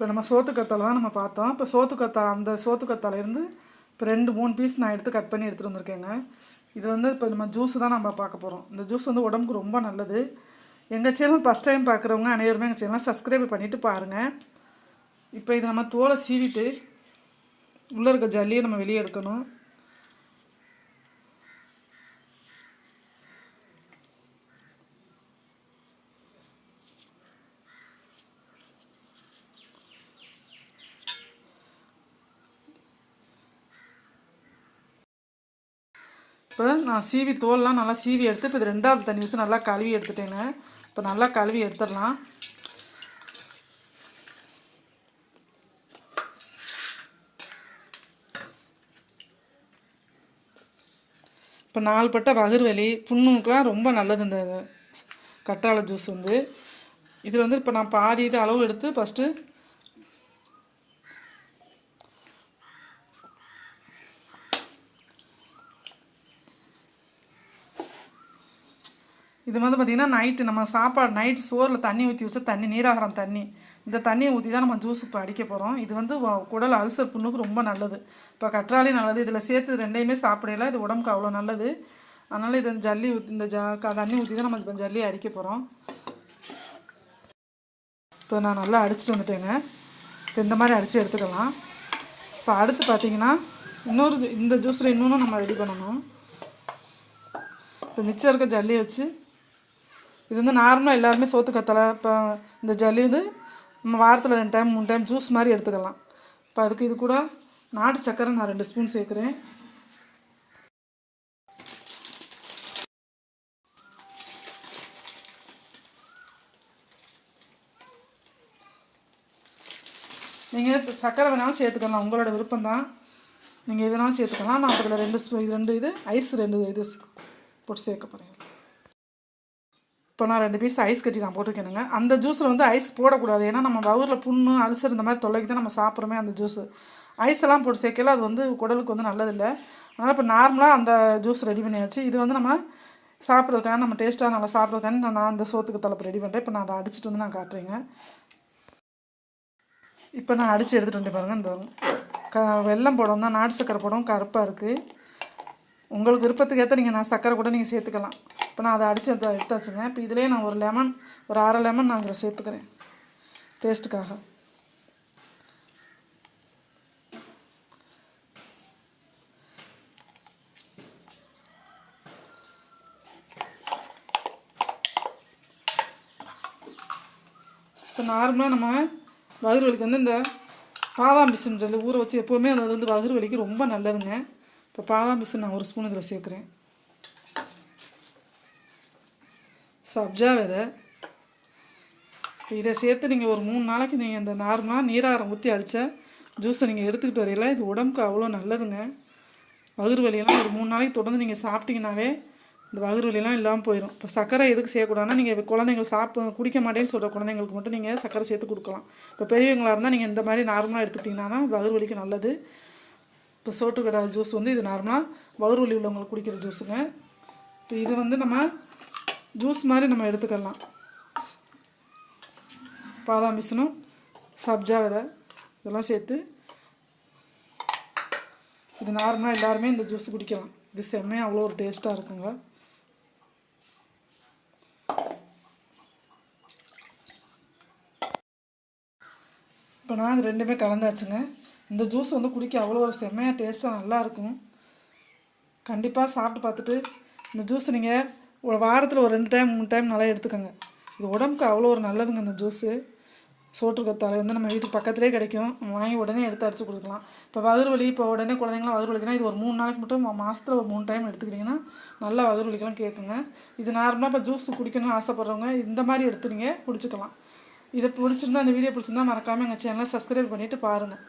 இப்போ நம்ம சோத்துக்கத்தாழை தான் நம்ம பார்த்தோம். இப்போ சோத்துக்கத்தாழை அந்த சோத்துக்கத்தாழையிருந்து இப்போ ரெண்டு மூணு பீஸ் நான் எடுத்து கட் பண்ணி எடுத்துகிட்டு வந்திருக்கேங்க. இது வந்து இப்போ நம்ம ஜூஸ் தான் நம்ம பார்க்க போகிறோம் இந்த ஜூஸ் வந்து உடம்புக்கு ரொம்ப நல்லது. எங்கள் சேனல் ஃபஸ்ட் டைம் பார்க்குறவங்க அனைவருமே எங்கள் சேனலை சப்ஸ்கிரைப் பண்ணிவிட்டு பாருங்கள் இப்போ இது நம்ம தோலை சீவிட்டு உள்ளே இருக்க ஜல்லியை நம்ம வெளியே எடுக்கணும். இப்போ நான் சீவி தோல்லாம் நல்லா சீவி எடுத்து இப்போ இது ரெண்டாவது தண்ணி வச்சு நல்லா கழுவி எடுத்துட்டேங்க. இப்போ நல்லா கழுவி எடுத்துடலாம். இப்போ நாள்பட்ட வயிறு வலி புண்ணுக்கெலாம் ரொம்ப நல்லது இந்த கற்றாழை ஜூஸ் வந்து. இது வந்து இப்போ நான் பாதி இது அளவு எடுத்து ஃபஸ்ட்டு இது வந்து பார்த்திங்கன்னா நைட்டு நம்ம சாப்பாடு நைட் சோறில் தண்ணி ஊற்றி வச்சா தண்ணி நீராகாரம் தண்ணி. இந்த தண்ணியை ஊற்றி தான் நம்ம ஜூஸ் இப்போ அடிக்க போகிறோம் இது வந்து குடல் அல்சர் புண்ணுக்கு ரொம்ப நல்லது. இப்போ கற்றாழை நல்லது. இதில் சேர்த்து ரெண்டையுமே சாப்பிடல இது உடம்புக்கு அவ்வளோ நல்லது. அதனால் இது ஜல்லி ஊற்றி இந்த ஜா தண்ணி ஊற்றி தான் நம்ம இப்போ ஜல்லி அடிக்க போகிறோம் இப்போ நான் நல்லா அடிச்சுட்டு வந்துட்டேங்க. இப்போ இந்த மாதிரி அடித்து எடுத்துக்கலாம். இப்போ அடுத்து பார்த்தீங்கன்னா இன்னொரு இந்த ஜூஸில் இன்னொன்று நம்ம ரெடி பண்ணணும். இப்போ மிச்சம் இருக்க ஜல்லியை வச்சு இது வந்து நார்மலாக எல்லாருமே சோத்து கத்தலை இப்போ இந்த ஜல்லி வந்து நம்ம வாரத்தில் ரெண்டு டைம் மூணு டைம் ஜூஸ் மாதிரி எடுத்துக்கலாம். இப்போ அதுக்கு இது கூட நாட்டு சக்கரை நான் ரெண்டு ஸ்பூன் சேர்க்குறேன். நீங்கள் சக்கரை வேணாலும் சேர்த்துக்கலாம். உங்களோட விருப்பம் தான் நீங்கள் எதுனாலும் சேர்த்துக்கலாம். நான் அதில் ரெண்டு ஸ்பூ இது ரெண்டு இது ஐஸ் ரெண்டு இது போட்டு சேர்க்க போகிறேன் இப்போ நான் ரெண்டு பீஸ் ஐஸ் கட்டி நான் போட்டிருக்கேனுங்க. அந்த ஜூஸில் வந்து ஐஸ் போடக்கூடாது. ஏன்னா நம்ம வவுரில் புண்ணு அல்சர் இந்த மாதிரி தொல்லைக்கு தான் நம்ம சாப்பிட்றோமே அந்த ஜூஸு ஐஸ் எல்லாம் போட்டு சேர்க்கல அது வந்து குடலுக்கு வந்து நல்லதில்லை. அதனால் இப்போ நார்மலாக அந்த ஜூஸ் ரெடி பண்ணியாச்சு. இது வந்து நம்ம சாப்பிட்றதுக்காக நம்ம டேஸ்ட்டாக நல்லா சாப்பிட்றதுக்கான நான் அந்த சோத்துக்கு தலைப்பு ரெடி பண்ணுறேன் இப்போ நான் அதை அடிச்சிட்டு வந்து நான் காட்டுறேங்க. இப்போ நான் அடித்து எடுத்துகிட்டு வந்து பாருங்கள் இந்த க வெள்ளம் போடவும் தான் நாட்டு சக்கரை போடவும் கருப்பாக இருக்குது உங்களுக்கு விருப்பத்துக்கு ஏற்ற நீங்கள் நான் சக்கரை கூட நீங்கள் சேர்த்துக்கலாம். இப்போ நான் அதை அடித்து எடுத்து எடுத்தாச்சுங்க இப்போ இதுலேயே நான் ஒரு லெமன் ஒரு அரை லெமன் நான் இதில் சேர்த்துக்கிறேன். டேஸ்ட்டுக்காக இப்போ நார்மலாக நம்ம வயிறு வலிக்கு வந்து இந்த பாதாம் பிசுன்னு சொல்லி ஊற வச்சு எப்போவுமே அது வந்து வயிறு வலிக்கு ரொம்ப நல்லதுங்க. இப்போ பாதாம் பிசுன்னு நான் ஒரு ஸ்பூன் இதில் சேர்க்குறேன். சப்ஜா விதை இதை. சேர்த்து நீங்கள் ஒரு மூணு நாளைக்கு நீங்கள் இந்த நார்மலாக நீராகாரம் ஊற்றி அடித்த ஜூஸை நீங்கள் எடுத்துக்கிட்டு வரையில இது உடம்புக்கு அவ்வளோ நல்லதுங்க. வகுறு வலியெல்லாம் ஒரு மூணு நாளைக்கு தொடர்ந்து நீங்கள் சாப்பிட்டீங்கன்னாவே இந்த வகுறு வலியெல்லாம் இல்லாமல் போயிடும் இப்போ சர்க்கரை எதுக்கு சேர்க்கக்கூடாதுன்னா நீங்கள் குழந்தைங்க சாப்பிட குடிக்க மாட்டேன்னு சொல்கிற குழந்தைங்களுக்கு மட்டும் நீங்கள் சர்க்கரை சேர்த்து கொடுக்கலாம். இப்போ பெரியவங்களாக இருந்தால் நீங்கள் இந்த மாதிரி நார்மலாக எடுத்துக்கிட்டிங்கன்னா தான் வகுறு வலிக்கு நல்லது. இப்போ சோட்டுக்கடா ஜூஸ் வந்து இது நார்மலாக வகுறு வலி உள்ளவங்களுக்கு குடிக்கிற ஜூஸுங்க இப்போ இது வந்து நம்ம ஜூஸ் மாதிரி நம்ம எடுத்துக்கலாம். பாதாம் பிசனும் சப்ஜா விதை இதெல்லாம் சேர்த்து இது நார்மலாக எல்லாருமே இந்த ஜூஸ் குடிக்கலாம். இது செம்மையாக அவ்வளோ ஒரு டேஸ்ட்டாக இருக்குங்க. இப்போ நான் இது ரெண்டுமே கலந்தாச்சுங்க. இந்த ஜூஸ் வந்து குடிக்க அவ்வளோ ஒரு செம்மையாக டேஸ்ட்டாக நல்லாயிருக்கும் கண்டிப்பாக சாப்பிட்டு பார்த்துட்டு இந்த ஜூஸ் நீங்கள் ஒரு வாரத்தில் ஒரு ரெண்டு டைம் மூணு டைம் நல்லா எடுத்துக்கோங்க. இது உடம்புக்கு அவ்வளோ ஒரு நல்லதுங்க இந்த ஜூஸு சோற்றுக்கத்தாழை வந்து நம்ம வீட்டுக்கு பக்கத்துலேயே கிடைக்கும். வாங்கி உடனே எடுத்து அடிச்சு கொடுக்கலாம். இப்போ வயிறு வலி இப்போ உடனே குழந்தைங்களாம் வகுர் வலிக்குன்னா இது ஒரு மூணு நாளைக்கு மட்டும் மாதத்தில் ஒரு மூணு டைம் எடுத்துக்கிட்டிங்கன்னா நல்லா வகுர் வலிக்கெல்லாம் கேட்குங்க இது நார்மலாக இப்போ ஜூஸ் குடிக்கணும்னு ஆசைப்பட்றவங்க இந்த மாதிரி எடுத்து நீங்கள் குடிச்சிக்கலாம். இதை பிடிச்சிருந்தா அந்த வீடியோ பிடிச்சிருந்தா மறக்காமல் எங்கள் சேனலை சப்ஸ்கிரைப் பண்ணிவிட்டு பாருங்கள்